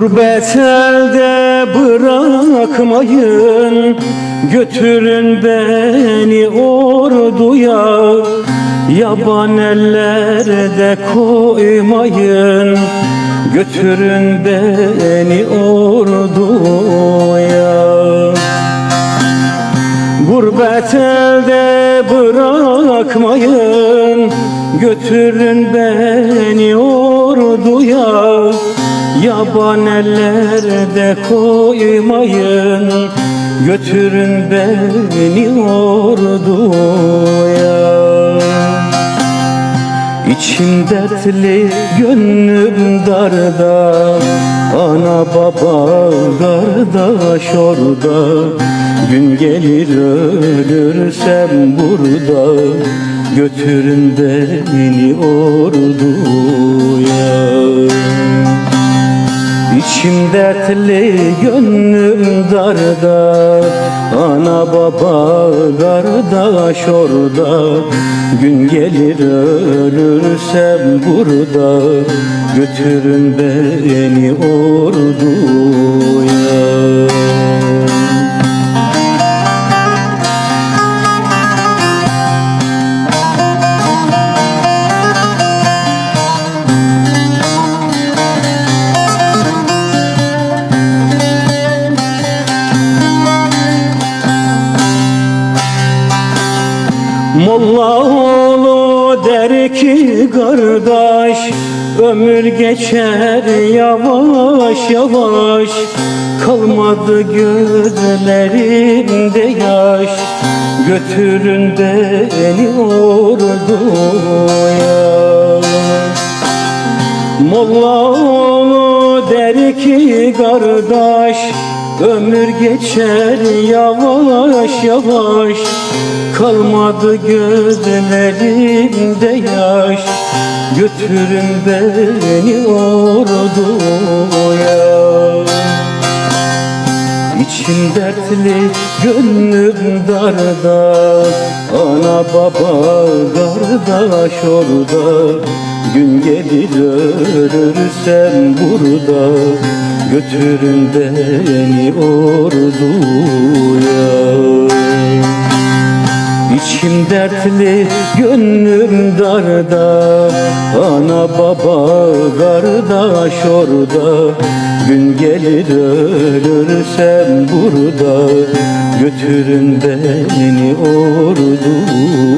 Gurbet elde bırakmayın Götürün beni orduya. Yaban ellerde koymayın Götürün beni orduya. Gurbet elde bırakmayın Götürün beni orduya Yaban ellerde koymayın Götürün beni orduya. İçim dertli, gönlüm darda Ana baba, kardeş orada. Gün gelir ölürsem burada Götürün beni orduya İçim dertli, gönlüm darda. Ana baba, kardeş orada. Gün gelir ölürsem burada. Götürün beni orduya Molla oğlu der ki kardeş Ömür geçer yavaş yavaş. Kalmadı gözlerimde yaş Götürün beni orduya. Molla oğlu der ki kardeş Ömür geçer yavaş yavaş Kalmadı gözlerimde yaş. Götürün beni orduya İçim dertli, gönlüm darda. Ana baba, kardeş orada. Gün gelir ölürsem burada Götürün beni orduya. İçim dertli, gönlüm darda. Ana baba, kardeş orada. Gün gelir ölürsem burada. Götürün beni orduya